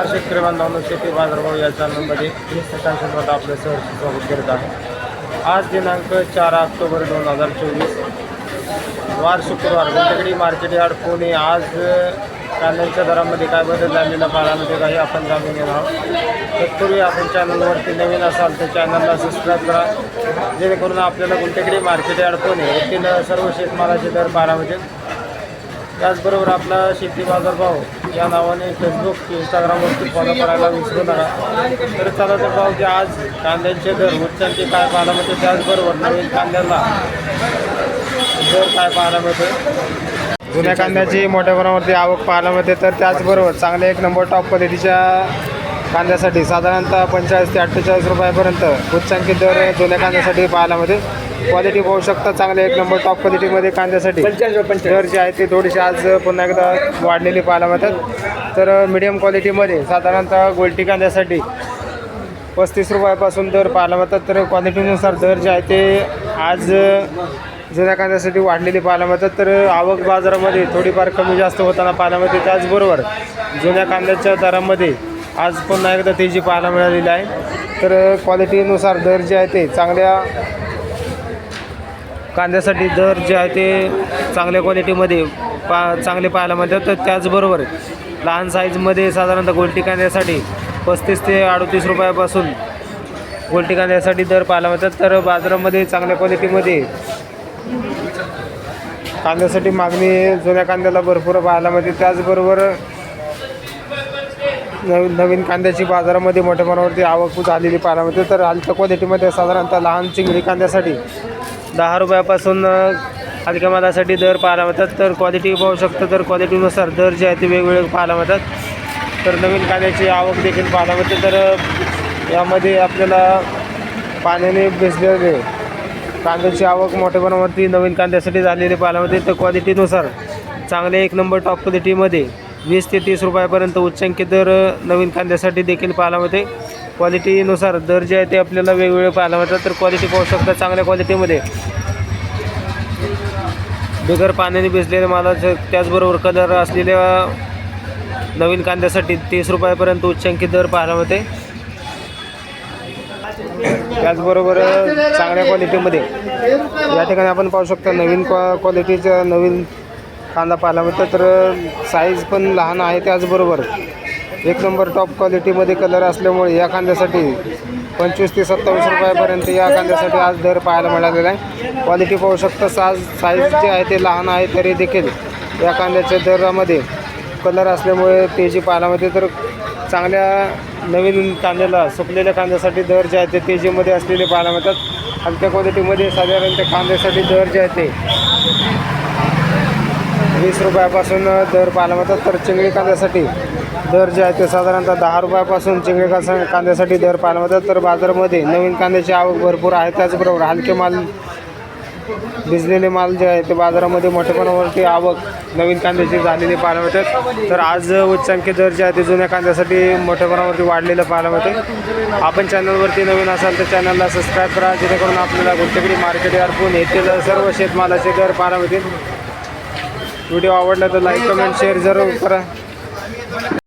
नमस्कार शेतकरी बांधवांनो शेती बाजारभाव या चॅनलमध्ये मी आपलं सहर्ष स्वागत करत आहे. आज दिनांक चार ऑक्टोबर दोन हजार चोवीस वार शुक्रवार गुंडगडी मार्केट यार्ड पुणे. आज कांद्यांच्या दरामध्ये काय बदल झालेला पाहण्यामध्ये काही आपण जाणून घेणार आहोत. तत्पूर्वी आपण चॅनलवरती नवीन असाल तर चॅनलला सबस्क्राईब करा. जेणेकरून आपल्याला गुंडगडी मार्केट यार्ड पुणे येथील सर्व शेतमालाचे दर पाहण्यामध्ये त्याचबरोबर आपला शेती बाजारभाव या नावाने फेसबुक इंस्टाग्रामवरती फॉलो करायला विसरू नका. तर चला तर भाऊ की आज कांद्यांचे दर उच्चांचे काय पाहायला मिळते? त्याचबरोबर नवीन कांद्याला दर काय पाहायला मिळते जुन्या कांद्याची मोठ्या प्रमाणावरती आवक पाहायला मिळते. तर त्याचबरोबर चांगले एक नंबर टॉप क्वालिटीच्या कांद्यासाठी साधारणतः पंचेचाळीस ते अठ्ठेचाळीस रुपयापर्यंत उच्चांकी दर जुन्या कांद्यासाठी पाहायला मिळते. क्वालिटी पाहू शकता चांगले एक नंबर टॉप क्वालिटीमध्ये कांद्यासाठी. दर जे आहे ते थोडीशी आज पुन्हा एकदा वाढलेली पाहायला मिळतात. तर मिडियम क्वालिटीमध्ये साधारणतः गोल्टी कांद्यासाठी पस्तीस रुपयापासून दर पाहायला मिळतात. तर क्वालिटीनुसार दर जे आहे ते आज जुन्या कांद्यासाठी वाढलेली पाहायला मिळतात. तर आवक बाजारामध्ये थोडीफार कमी जास्त होताना पाहायला मिळते. त्याचबरोबर जुन्या कांद्याच्या दरामध्ये आज पुन्हा एकदा तेजी पाहायला मिळालेली आहे. तर क्वालिटीनुसार दर जे आहे ते चांगल्या कांद्यासाठी दर जे आहे ते चांगल्या क्वालिटीमध्ये पा चांगले पाहायला मिळतात. तर त्याचबरोबर लहान साईजमध्ये साधारणतः गोल्टी कांद्यासाठी पस्तीस ते अडतीस रुपयापासून गोल्टी कांद्यासाठी दर पाहायला मिळतात. तर बाजारामध्ये चांगल्या क्वालिटीमध्ये कांद्यासाठी मागणी जुन्या कांद्याला भरपूर पाहायला मिळते. त्याचबरोबर नवीन नवीन कांद्याची बाजारामध्ये मोठ्या प्रमाणावरती आवक झालेली पाहायला मिळते. तर हलक्या क्वालिटीमध्ये साधारणतः लहान चिंगडी कांद्यासाठी दहा रुपयापासून अ, हलक्या मालासाठी दर पाहायला मिळतात. तर क्वालिटी पाहू शकतो तर क्वालिटीनुसार दर जे आहे ते वेगवेगळे पाहायला मिळतात. तर नवीन कांद्याची आवक देखील पाहायला मिळते. तर यामध्ये आपल्याला पाण्याने भिजलेले कांद्याची आवक मोठ्या प्रमाणावरती नवीन कांद्यासाठी झालेली पाहायला मिळते. तर क्वालिटीनुसार चांगले एक नंबर टॉप क्वालिटीमध्ये वीस ते तीस रुपयापर्यंत उच्चांकी दर नवीन कांद्यासाठी देखील पाहायला मिळते. क्वालिटीनुसार दर जे आहे ते आपल्याला वेगवेगळे पाहायला मिळतात. तर क्वालिटी पाहू शकता चांगल्या क्वालिटीमध्ये बिगर पाण्याने भिजलेले मालाचं त्याचबरोबर कलर असलेल्या नवीन कांद्यासाठी तीस रुपयापर्यंत उच्चांकित दर पाहायला मिळते. त्याचबरोबर चांगल्या क्वालिटीमध्ये या ठिकाणी आपण पाहू शकता नवीन क्वा क्वालिटीचा नवीन कांदा पाहायला मिळतो तर साईज पण लहान आहे त्याचबरोबर. एक नंबर टॉप क्वालिटीमध्ये कलर असल्यामुळे या कांद्यासाठी पंचवीस ते सत्तावीस रुपयापर्यंत या कांद्यासाठी आज दर पाहायला मिळालेला आहे. क्वालिटी पाहू शकता साज साईज जे आहे ते लहान आहे तरी देखील या कांद्याच्या दरामध्ये कलर असल्यामुळे तेजी पाहायला मिळते तर चांगल्या नवीन कांद्याला सुकलेल्या कांद्यासाठी दर जे आहे ते तेजीमध्ये असलेले पाहायला मिळतात. हलक्या क्वालिटीमध्ये साधारण त्या कांद्यासाठी दर जे आहे ते वीस रुपयापासून दर पाहायला मिळतात. तर चिंगळी कांद्यासाठी दर जे आहे ते साधारणतः दहा रुपयापासून चिंगे कासा कांद्यासाठी दर पाहायला मिळतात. तर बाजारामध्ये नवीन कांद्याची आवक भरपूर आहे. त्याचबरोबर हलके माल भिजलेले माल जे आहे ते बाजारामध्ये मोठेपणावरती आवक नवीन कांद्याची झालेली पाहायला मिळतात तर आज उच्चांकी दर जे आहे ते जुन्या कांद्यासाठी मोठेपणावरती वाढलेलं पाहायला मिळते. आपण चॅनलवरती नवीन असाल तर चॅनलला सबस्क्राईब करा. जेणेकरून आपल्याला गुंतवणुकी मार्केट अर्पून येथील सर्व शेतमालाचे दर पाहायला मिळतील. व्हिडिओ आवडला तर लाईक कमेंट शेअर जरूर करा.